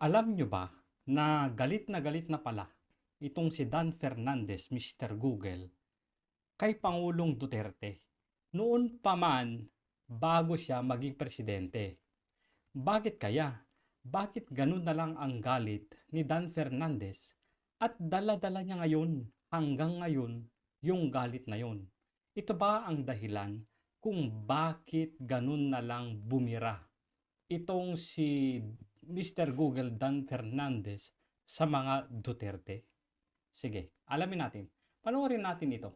Alam nyo ba na galit na galit na pala itong si Dan Fernandez, Mr. Google, kay Pangulong Duterte noon pa man bago siya maging presidente. Bakit kaya? Bakit ganun na lang ang galit ni Dan Fernandez at dala-dala niya ngayon hanggang ngayon yung galit na yon? Ito ba ang dahilan kung bakit ganun na lang bumira itong si Mr. Google Dan Fernandez sa mga Duterte? Sige, alamin natin. Panoorin natin ito.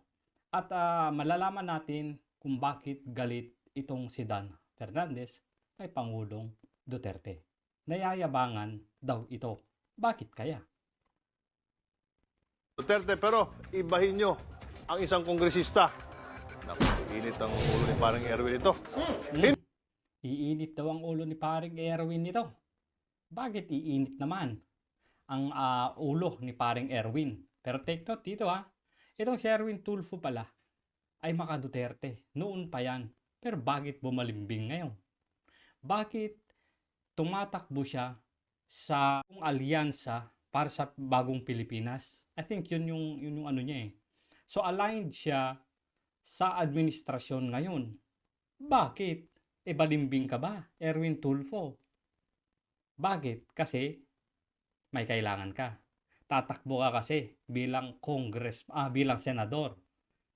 At ah, malalaman natin kung bakit galit itong si Dan Fernandez kay Pangulong Duterte. Nayayabangan daw ito. Bakit kaya? Duterte, pero ibahin nyo ang isang kongresista. Naku, init ang ulo ni parang Erwin ito. Iinit daw ang ulo ni paring Erwin nito. Bakit iinit naman ang ah, ulo ni paring Erwin? Pero take note dito ha. Itong si Erwin Tulfo pala ay maka Duterte. Noon pa yan. Pero bakit bumalimbing ngayon? Bakit tumatakbo siya sa alyansa para sa bagong Pilipinas? I think yun yung, yun yung ano niya eh. So aligned siya sa administrasyon ngayon. Bakit? E balimbing ka ba, Erwin Tulfo? Bakit? Kasi may kailangan ka. Tatakbo ka kasi bilang congress, ah, bilang senador.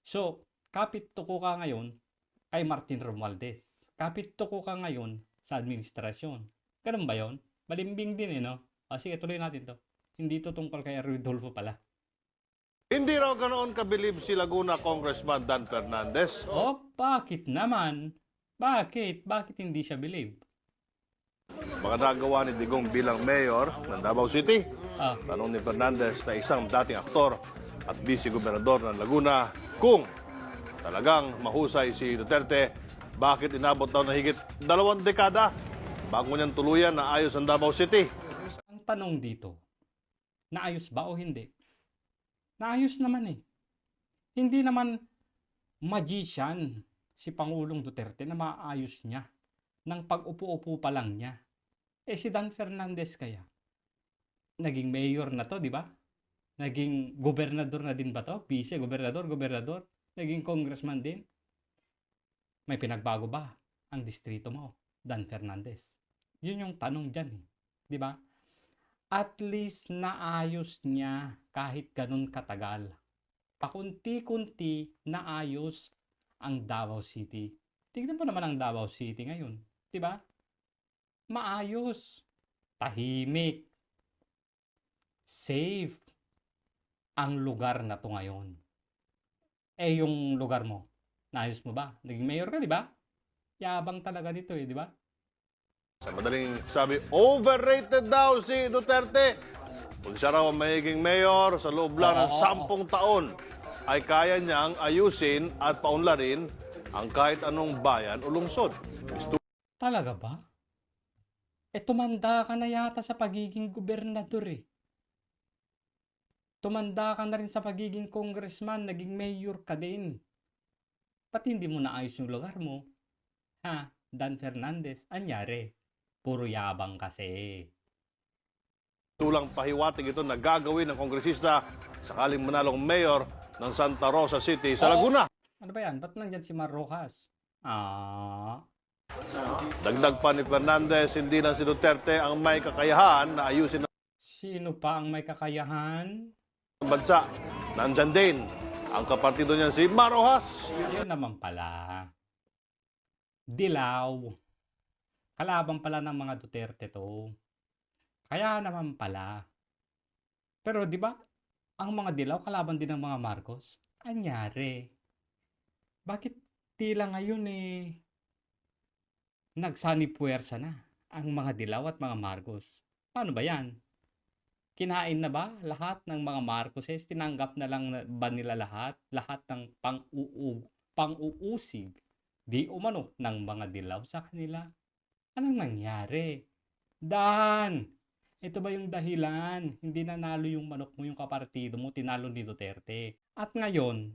So, kapit tuko ka ngayon kay Martin Romualdez. Kapit tuko ka ngayon sa administrasyon. Ganun ba yon? Balimbing din eh, no? Ah, sige, tuloy natin to. Hindi to tungkol kay Tulfo pala. Hindi raw ganoon kabilib si Laguna Congressman Dan Fernandez. Oh, bakit naman? Bakit? Bakit hindi siya believe? Mga nagawa ni Digong bilang mayor ng Davao City. Ah, Tanong ni Fernandez na isang dating aktor at vice-gobernador ng Laguna kung talagang mahusay si Duterte, bakit inabot daw na higit dalawang dekada bago niyang tuluyan na ayos ang Davao City. ang tanong dito, naayos ba o hindi? Naayos naman eh. Hindi naman magician si Pangulong Duterte na maayos niya ng pag-upo-upo pa lang niya. Eh si Dan Fernandez kaya, naging mayor na to, di ba? Naging gobernador na din ba to? Vice, gobernador, gobernador. Naging congressman din. May pinagbago ba ang distrito mo, Dan Fernandez? Yun yung tanong dyan eh. Di ba? At least naayos niya kahit ganun katagal. Pakunti-kunti naayos ang Davao City. Tignan mo naman ang Davao City ngayon. Di ba? Maayos. Tahimik. Safe. Ang lugar na to ngayon. Eh, yung lugar mo, naayos mo ba? Naging mayor ka, di ba? Yabang talaga dito eh, di ba? Sa madaling sabi, overrated daw si Duterte. Kung siya raw ang magiging mayor sa loob lang ng sampung taon, ay kaya niyang ayusin at paunlarin ang kahit anong bayan o lungsod. Gusto Talaga ba? Eh, tumanda ka na yata sa pagiging gobernador eh. Tumanda ka na rin sa pagiging congressman, naging mayor ka din. Pati hindi mo naayos yung lugar mo. Ha, Dan Fernandez, anyari? Puro yabang kasi. tulang pahiwatig ito na gagawin ng kongresista sakaling manalong mayor ng Santa Rosa City sa Oo. Laguna. Ano ba yan? Ba't nandyan si Mar Rojas? Ah, Dagdag pa ni Fernandez, hindi lang si Duterte ang may kakayahan na ayusin sino pa ang may kakayahan? ang bansa. Nandyan din ang kapartido niya si Marojas. Yun naman pala. Dilaw. Kalaban pala ng mga Duterte to. Kaya naman pala. Pero di ba, ang mga dilaw kalaban din ng mga Marcos? Anyari? Bakit tila ngayon eh nagsani puwersa na ang mga dilaw at mga Marcos? Paano ba yan? Kinain na ba lahat ng mga Marcoses? Tinanggap na lang ba nila lahat? Lahat ng pang-uug, pang-uusig, di umano ng mga dilaw sa kanila? Anong nangyari? Dan! Ito ba yung dahilan? Hindi nanalo yung manok mo, yung kapartido mo, tinalo ni Duterte. At ngayon,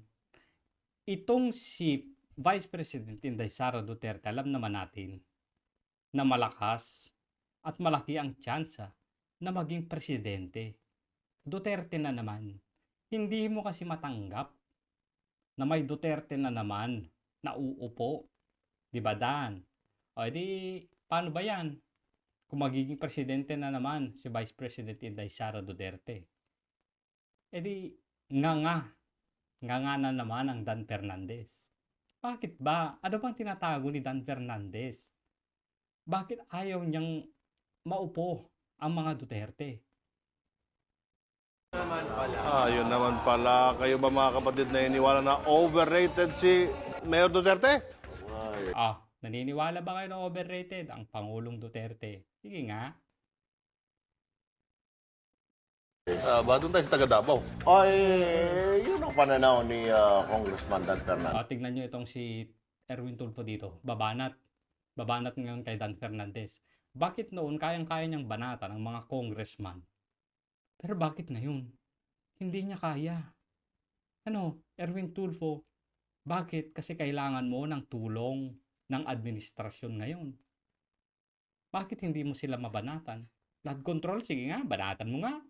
itong si Vice President Inday Sara Duterte, alam naman natin na malakas at malaki ang tsansa na maging presidente. Duterte na naman. Hindi mo kasi matanggap na may Duterte na naman na uupo. Di ba, Dan? O, di, paano ba yan? Kung magiging presidente na naman si Vice President Inday Sara Duterte. E di, nga nga. Nga nga na naman ang Dan Fernandez. Bakit ba? Ano bang tinatago ni Dan Fernandez? Bakit ayaw niyang maupo ang mga Duterte? Ah, yun naman pala. Kayo ba mga kapatid na iniwala na overrated si Mayor Duterte? Ah, naniniwala ba kayo na overrated ang Pangulong Duterte? Sige nga. Ah, ba doon tayo sa taga Davao? Ay, yun ang pananaw ni ah, Congressman Dan Fernandez. Ah, tignan nyo itong si Erwin Tulfo dito. Babanat. Babanat ngayon kay Dan Fernandez. Bakit noon kayang-kaya niyang banatan ng mga congressman? Pero bakit ngayon? Hindi niya kaya. Ano, Erwin Tulfo, bakit? Kasi kailangan mo ng tulong ng administrasyon ngayon. Bakit hindi mo sila mabanatan? Flood control, sige nga, banatan mo nga.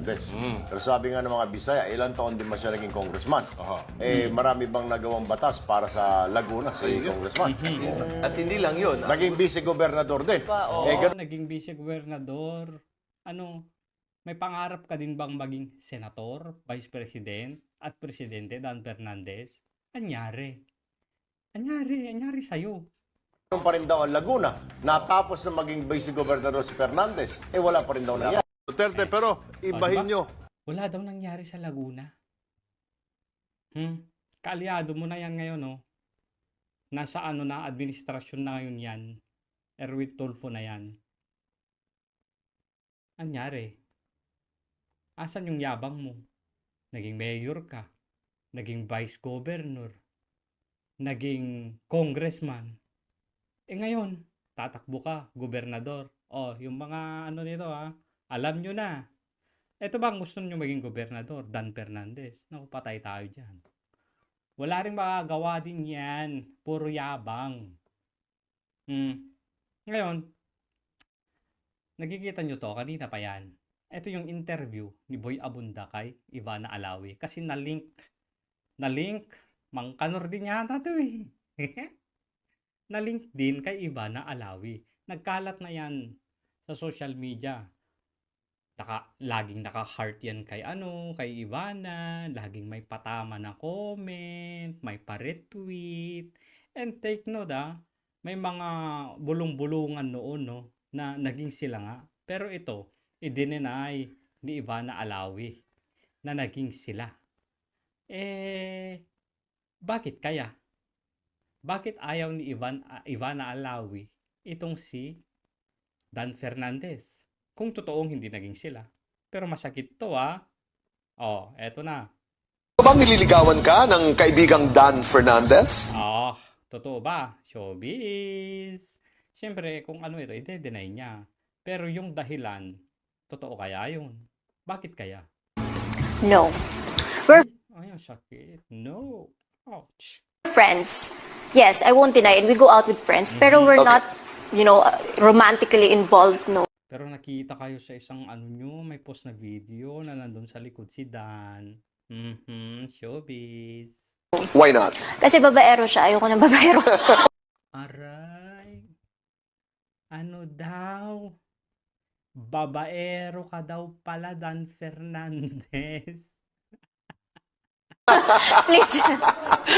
Mm. Pero sabi nga ng mga Bisaya, ilang taon din ba siya naging congressman? Aha. Eh, marami bang nagawang batas para sa Laguna si congressman? At hindi lang yun. Naging vice-gobernador din. oo. Eh, Pero naging vice-gobernador, ano, may pangarap ka din bang maging senator, vice president, at presidente Dan Fernandez? Anyari? Anyari? Anyari sa'yo? ganun pa rin daw ang Laguna. Natapos na maging vice-gobernador si Fernandez, eh wala pa rin daw nangyari. Duterte, pero ibahin diba? nyo. Wala daw nangyari sa Laguna. Hmm? Kaalyado mo na yan ngayon, no? Nasa ano na, administrasyon na ngayon yan. Erwin Tulfo na yan. Anyari? Asan yung yabang mo? Naging mayor ka. Naging vice governor. Naging congressman. Eh ngayon, tatakbo ka, gobernador. Oh, yung mga ano nito ha, alam nyo na. Ito ba ang gusto nyo maging gobernador? Dan Fernandez. Naku, patay tayo dyan. Wala rin makagawa din yan. Puro yabang. Hmm. Ngayon, nakikita nyo to, kanina pa yan. Ito yung interview ni Boy Abunda kay Ivana Alawi. Kasi na-link, na-link, mangkanor din yata to eh. na-link din kay Ivana Alawi. Nagkalat na yan sa social media. Naka, laging naka-heart yan kay ano, kay Ivana, laging may patama na comment, may pa-retweet. And take note ah, may mga bulong-bulungan noon no, na naging sila nga. Pero ito, i-deny ni Ivana Alawi na naging sila. Eh, bakit kaya? Bakit ayaw ni Ivan, ah, Ivana Alawi itong si Dan Fernandez? Kung totoong hindi naging sila. Pero masakit to ah. Oh, eto na. Bang nililigawan ka ng kaibigang Dan Fernandez? Ah, totoo ba? Showbiz. Siyempre, kung ano ito, i-deny niya. Pero yung dahilan, totoo kaya yun? Bakit kaya? No. We're Ay, ang sakit. No. Ouch. friends. Yes, I won't deny it. We go out with friends. Pero we're Okay. not, you know, romantically involved. No. Pero nakita kayo sa isang ano nyo, may post na video na nandun sa likod si Dan. Mhm, showbiz. Why not? Kasi babaero siya. Ayoko ng babaero. Aray. Ano daw? Babaero ka daw pala, Dan Fernandez. Please.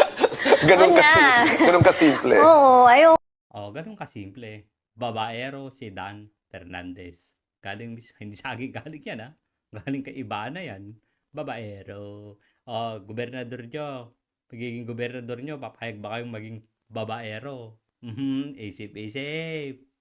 Ganun kasi. Ganun kasimple. Oo, ayoko. Oh, ganun kasimple. Babaero si Dan Fernandez. Galing, hindi sa akin galing yan ha. Galing kay Ibana yan. Babaero. Oh, gobernador nyo. Pagiging gobernador nyo, papayag ba kayong maging babaero? Mhm, isip-isip.